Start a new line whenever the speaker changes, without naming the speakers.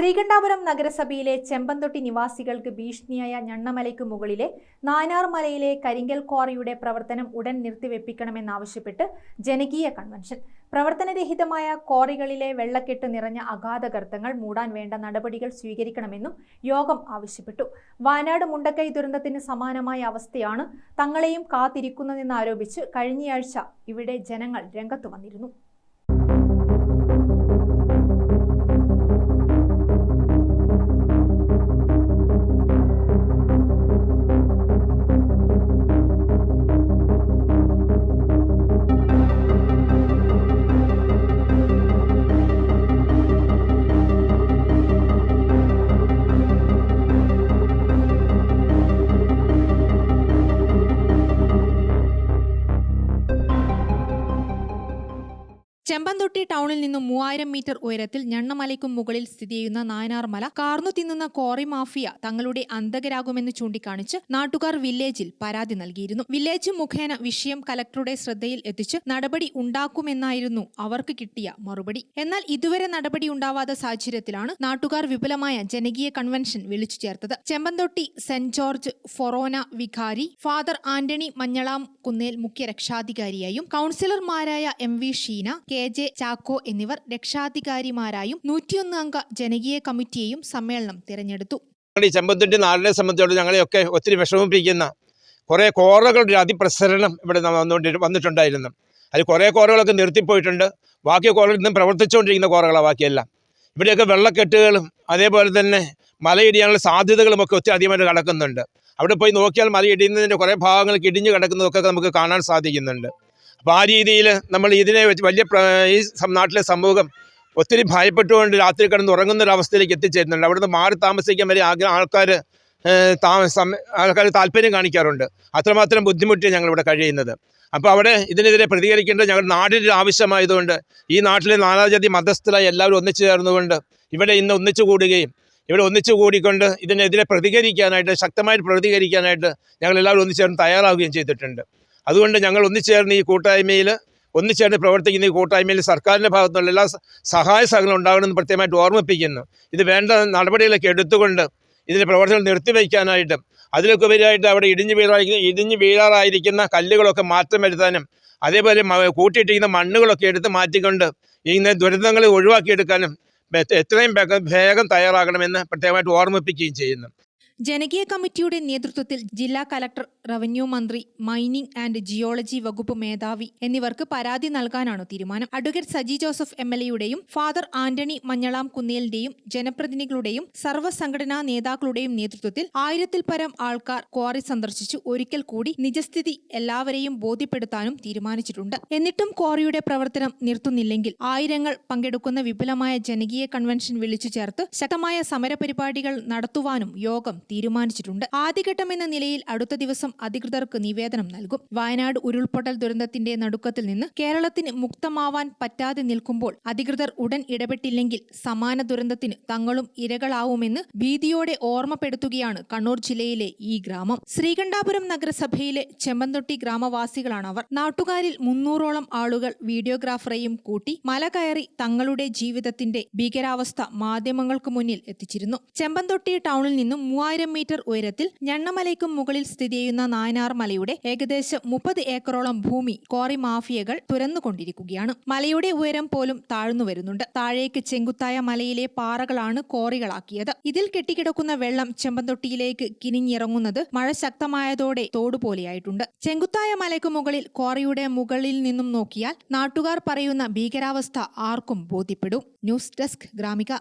ശ്രീകണ്ഠാപുരം നഗരസഭയിലെ ചെമ്പന്തൊട്ടി നിവാസികൾക്ക് ഭീഷണിയായ ഞണ്ണമലയ്ക്ക് മുകളിലെ നാനാർ മലയിലെ കരിങ്കൽ ക്വാറിയുടെ പ്രവർത്തനം ഉടൻ നിർത്തിവെപ്പിക്കണമെന്നാവശ്യപ്പെട്ട് ജനകീയ കൺവെൻഷൻ. പ്രവർത്തനരഹിതമായ ക്വാറികളിലെ വെള്ളക്കെട്ട് നിറഞ്ഞ അഗാധ ഗർത്തങ്ങൾ മൂടാൻ വേണ്ട നടപടികൾ സ്വീകരിക്കണമെന്നും യോഗം ആവശ്യപ്പെട്ടു. വയനാട് മുണ്ടക്കൈ ദുരന്തത്തിന് സമാനമായ അവസ്ഥയാണ് തങ്ങളെയും കാത്തിരിക്കുന്നതെന്നാരോപിച്ച് കഴിഞ്ഞയാഴ്ച ഇവിടെ ജനങ്ങൾ രംഗത്തു വന്നിരുന്നു. ചെമ്പന്തൊട്ടി ടൗണിൽ നിന്നും മൂവായിരം മീറ്റർ ഉയരത്തിൽ ഞണ്ണമലയ്ക്കും മുകളിൽ സ്ഥിതി ചെയ്യുന്ന നായനാർമല കാർന്നു തിന്നുന്ന കോറി മാഫിയ തങ്ങളുടെ അന്തകരാകുമെന്ന് ചൂണ്ടിക്കാണിച്ച് നാട്ടുകാർ വില്ലേജിൽ പരാതി നൽകിയിരുന്നു. വില്ലേജ് മുഖേന വിഷയം കലക്ടറുടെ ശ്രദ്ധയിൽ എത്തിച്ച് നടപടി ഉണ്ടാക്കുമെന്നായിരുന്നു അവർക്ക് കിട്ടിയ മറുപടി. എന്നാൽ ഇതുവരെ നടപടി ഉണ്ടാവാത്ത സാഹചര്യത്തിലാണ് നാട്ടുകാർ വിപുലമായ ജനകീയ കൺവെൻഷൻ വിളിച്ചു ചേർത്തത്. ചെമ്പന്തൊട്ടി സെന്റ് ജോർജ് ഫൊറോന വികാരി ഫാദർ ആന്റണി മഞ്ഞളാം കുന്നേൽ മുഖ്യ രക്ഷാധികാരിയായും കൌൺസിലർമാരായ M V Sheena K. J Chacko എന്നിവർ രക്ഷാധികാരിമാരായും നൂറ്റിയൊന്ന് അംഗ ജനകീയ കമ്മിറ്റിയെയും സമ്മേളനം തിരഞ്ഞെടുത്തു.
ഈ ചെമ്പന്തൊട്ടി നാടിനെ സംബന്ധിച്ചോളം ഞങ്ങളെയൊക്കെ ഒത്തിരി വിഷമിപ്പിക്കുന്ന കുറേ കോറകളുടെ അതിപ്രസരണം ഇവിടെ വന്നുകൊണ്ട് വന്നിട്ടുണ്ടായിരുന്നു. അതിൽ കുറേ കോറകളൊക്കെ നിർത്തിപ്പോയിട്ടുണ്ട്. ബാക്കി കോറകൾ ഇന്നും പ്രവർത്തിച്ചുകൊണ്ടിരിക്കുന്ന കോറകളാണ് ബാക്കിയെല്ലാം. ഇവിടെയൊക്കെ വെള്ളക്കെട്ടുകളും അതേപോലെ തന്നെ മലയിടിയാനുള്ള സാധ്യതകളും ഒക്കെ ഒത്തിരി അധികമായിട്ട് കിടക്കുന്നുണ്ട്. അവിടെ പോയി നോക്കിയാൽ മലയിടിയുന്നതിന്റെ കുറേ ഭാഗങ്ങൾ ഇടിഞ്ഞു കിടക്കുന്നതൊക്കെ നമുക്ക് കാണാൻ സാധിക്കുന്നുണ്ട്. അപ്പോൾ ആ രീതിയിൽ നമ്മൾ ഇതിനെ വെച്ച് വലിയ ഈ നാട്ടിലെ സമൂഹം ഒത്തിരി ഭയപ്പെട്ടുകൊണ്ട് രാത്രി കിടന്ന് ഉറങ്ങുന്ന ഒരു അവസ്ഥയിലേക്ക് എത്തിച്ചേരുന്നുണ്ട്. അവിടുന്ന് മാറി താമസിക്കാൻ വരെ ആഗ്രഹം ആൾക്കാർ ആൾക്കാർ താല്പര്യം കാണിക്കാറുണ്ട്. അത്രമാത്രം ബുദ്ധിമുട്ടിയാണ് ഞങ്ങളിവിടെ കഴിയുന്നത്. അപ്പോൾ അവിടെ ഇതിനെതിരെ പ്രതികരിക്കേണ്ടത് ഞങ്ങളുടെ നാടിന്റെ ആവശ്യമായതുകൊണ്ട് ഈ നാട്ടിലെ നാനാജാതി മതസ്ഥരായി എല്ലാവരും ഒന്നിച്ചു ചേർന്നുകൊണ്ട് ഇവിടെ ഇന്ന് ഒന്നിച്ചു കൂടുകയും ഇവിടെ ഒന്നിച്ചു കൂടിക്കൊണ്ട് ഇതിനെതിരെ പ്രതികരിക്കാനായിട്ട് ശക്തമായിട്ട് പ്രതികരിക്കാനായിട്ട് ഞങ്ങളെല്ലാവരും ഒന്നിച്ചു ചേർന്ന് തയ്യാറാവുകയും ചെയ്തിട്ടുണ്ട്. അതുകൊണ്ട് ഞങ്ങൾ ഒന്നിച്ചേർന്ന് ഈ കൂട്ടായ്മയിൽ ഒന്നിച്ചേർന്ന് പ്രവർത്തിക്കുന്ന ഈ കൂട്ടായ്മയിൽ സർക്കാരിന്റെ ഭാഗത്തുനിന്നുള്ള എല്ലാ സഹായ സഹകരണം ഉണ്ടാകണമെന്ന് പ്രത്യേകമായിട്ട് ഓർമ്മിപ്പിക്കുന്നു. ഇത് വേണ്ട നടപടികളൊക്കെ എടുത്തുകൊണ്ട് ഇതിന്റെ പ്രവർത്തനം നിർത്തിവെക്കാനായിട്ട് അതിലൊക്കെ ഉപരിയായിട്ട് അവിടെ ഇടിഞ്ഞു വീഴായി ഇടിഞ്ഞു വീഴാറായിരിക്കുന്ന കല്ലുകളൊക്കെ മാറ്റം വരുത്താനും അതേപോലെ കൂട്ടിയിട്ടിരിക്കുന്ന മണ്ണുകളൊക്കെ എടുത്ത് മാറ്റിക്കൊണ്ട് ഇങ്ങനെ ദുരന്തങ്ങളെ ഒഴിവാക്കിയെടുക്കാനും എത്രയും വേഗം വേഗം തയ്യാറാകണമെന്ന് പ്രത്യേകമായിട്ട് ഓർമ്മിപ്പിക്കുകയും ചെയ്യുന്നു.
ജനകീയ കമ്മിറ്റിയുടെ നേതൃത്വത്തിൽ ജില്ലാ കലക്ടർ റവന്യൂ മന്ത്രി മൈനിംഗ് ആൻഡ് ജിയോളജി വകുപ്പ് മേധാവി എന്നിവർക്ക് പരാതി നൽകാനാണ് തീരുമാനം. Advocate Saji Joseph M L എയുടെയും ഫാദർ ആന്റണി മഞ്ഞളാം കുന്നേലിന്റെയും ജനപ്രതിനിധികളുടെയും സർവസംഘടനാ നേതാക്കളുടെയും നേതൃത്വത്തിൽ ആയിരത്തിൽ പരം ആൾക്കാർ ക്വാറി സന്ദർശിച്ചു ഒരിക്കൽ കൂടി നിജസ്ഥിതി എല്ലാവരെയും ബോധ്യപ്പെടുത്താനും തീരുമാനിച്ചിട്ടുണ്ട്. എന്നിട്ടും ക്വാറിയുടെ പ്രവർത്തനം നിർത്തുന്നില്ലെങ്കിൽ ആയിരങ്ങൾ പങ്കെടുക്കുന്ന വിപുലമായ ജനകീയ കൺവെൻഷൻ വിളിച്ചു ചേർത്ത് ശക്തമായ സമരപരിപാടികൾ നടത്തുവാനും യോഗം തീരുമാനിച്ചിട്ടുണ്ട്. ആദ്യഘട്ടം എന്ന നിലയിൽ അടുത്ത ദിവസം അധികൃതർക്ക് നിവേദനം നൽകും. വയനാട് ഉരുൾപൊട്ടൽ ദുരന്തത്തിന്റെ നടുക്കത്തിൽ നിന്ന് കേരളത്തിന് മുക്തമാവാൻ പറ്റാതെ നിൽക്കുമ്പോൾ അധികൃതർ ഉടൻ ഇടപെട്ടില്ലെങ്കിൽ സമാന ദുരന്തത്തിന് തങ്ങളും ഇരകളാവുമെന്ന് ഭീതിയോടെ ഓർമ്മപ്പെടുത്തുകയാണ് കണ്ണൂർ ജില്ലയിലെ ഈ ഗ്രാമം. ശ്രീകണ്ഠാപുരം നഗരസഭയിലെ ചെമ്പന്തൊട്ടി ഗ്രാമവാസികളാണ് അവർ നാട്ടുകാരിൽ മുന്നൂറോളം ആളുകൾ വീഡിയോഗ്രാഫറെയും കൂട്ടി മല കയറി തങ്ങളുടെ ജീവിതത്തിന്റെ ഭീകരാവസ്ഥ മാധ്യമങ്ങൾക്ക് മുന്നിൽ എത്തിച്ചിരുന്നു. ചെമ്പന്തൊട്ടി ടൗണിൽ നിന്നും മൂവായിരം മീറ്റർ ഉയരത്തിൽ ഞണ്ണമലയ്ക്കും മുകളിൽ സ്ഥിതി ചെയ്യുന്ന നായനാർ മലയുടെ ഏകദേശം മുപ്പത് ഏക്കറോളം ഭൂമി കോറി മാഫിയകൾ തുരന്നുകൊണ്ടിരിക്കുകയാണ്. മലയുടെ ഉയരം പോലും താഴ്ന്നു വരുന്നുണ്ട്. താഴേക്ക് ചെങ്കുത്തായ മലയിലെ പാറകളാണ് കോറികളാക്കിയത് ഇതിൽ കെട്ടിക്കിടക്കുന്ന വെള്ളം ചെമ്പന്തൊട്ടിയിലേക്ക് കിനിഞ്ഞിറങ്ങുന്നത് മഴ ശക്തമായതോടെ തോടുപോലെയായിട്ടുണ്ട്. ചെങ്കുത്തായ മലയ്ക്ക് മുകളിൽ കോറിയുടെ മുകളിൽ നിന്നും നോക്കിയാൽ നാട്ടുകാർ പറയുന്ന ഭീകരാവസ്ഥ ആർക്കും ബോധ്യപ്പെടും. News desk Gramika.